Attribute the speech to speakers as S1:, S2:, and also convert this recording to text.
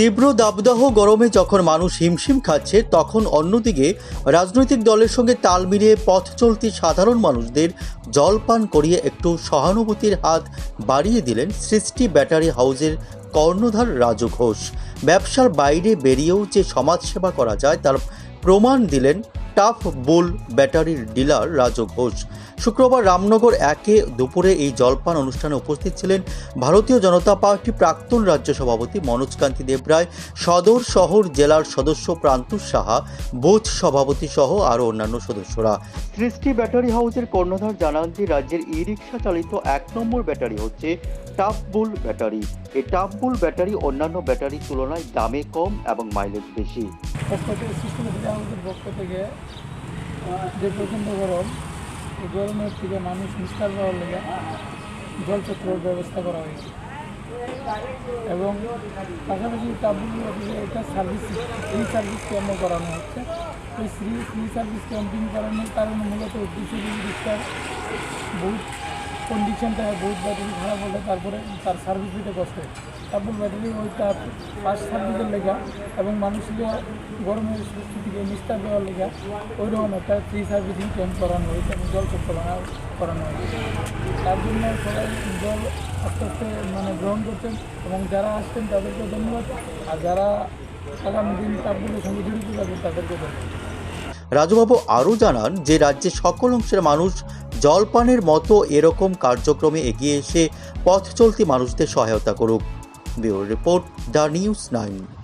S1: তীব্র দাবদাহ গরমে যখন মানুষ হিমশিম খাচ্ছে, তখন অন্যদিকে রাজনৈতিক দলের সঙ্গে তাল মিলিয়ে পথ চলতি সাধারণ মানুষদের জলপান করিয়ে একটু সহানুভূতির হাত বাড়িয়ে দিলেন সৃষ্টি ব্যাটারি হাউসের কর্ণধার রাজু ঘোষ। ব্যবসার বাইরে বেরিয়েও যে সমাজসেবা করা যায়, তার প্রমাণ দিলেন টাফ বুল ব্যাটারির ডিলার রাজু ঘোষ। শুক্রবার রামনগর একে দুপুরে এই জলপান অনুষ্ঠানে উপস্থিত ছিলেন ভারতীয় জনতা পার্টি প্রাক্তন রাজ্য সভাপতি মনোজ কান্তি দেবরায় সদর শহর জেলার সদস্য প্রান্তুষ সাহা বুথ সভাপতি সহ আরও অন্যান্য সদস্যরা। সৃষ্টি ব্যাটারি হাউসের কর্ণধার জানান যে রাজ্যের ই রিক্সা চালিত এক নম্বর ব্যাটারি হচ্ছে টাফ বুল ব্যাটারি। এই টাফ বুল ব্যাটারি অন্যান্য ব্যাটারির তুলনায় দামে কম এবং মাইলেজ বেশি।
S2: পক্ষ থেকে পক্ষ যে গরম গরমের থেকে মানুষ নিস্তার পাওয়ার লেগে জলচক্রের ব্যবস্থা করা হয়েছে। এবং পাশাপাশি টাবুল অফিসে এটা সার্ভিস ফ্রি সার্ভিস ক্যাম্পও করানো হচ্ছে। ওই ফ্রি ফ্রি সার্ভিস ক্যাম্পিং করানোর কারণে মূলত উদ্দেশ্য বহু কন্ডিশনটা বহুত ব্যাটারি খারাপ হলে তারপরে তার সার্ভিস দিতে কষ্ট তারপর ব্যাটারি ওইটা ফার্স্ট সার্ভিসের লেখা এবং মানুষকে গরমের থেকে নিস্তার দেওয়ার লেখা ওই রকম একটা ফ্রি সার্ভিসিং ক্যাম্প করানো হয়েছে এবং জল পরিচালনা করানো হয়েছে তার জন্য সবাই জল আস্তে আস্তে মানে গ্রহণ করছেন এবং যারা আসছেন তাদেরকে ধন্যবাদ। আর যারা আগামী দিন তাপগুলোর সঙ্গে জড়িত থাকবেন তাদেরকে ধন্যবাদ।
S1: রাজুবাবু আরও জানান যে রাজ্যে সকল অংশের মানুষ জলপানের মতো এরকম কার্যক্রমে এগিয়ে এসে পথ চলতি মানুষদের সহায়তা করুক। Bureau report the news nine.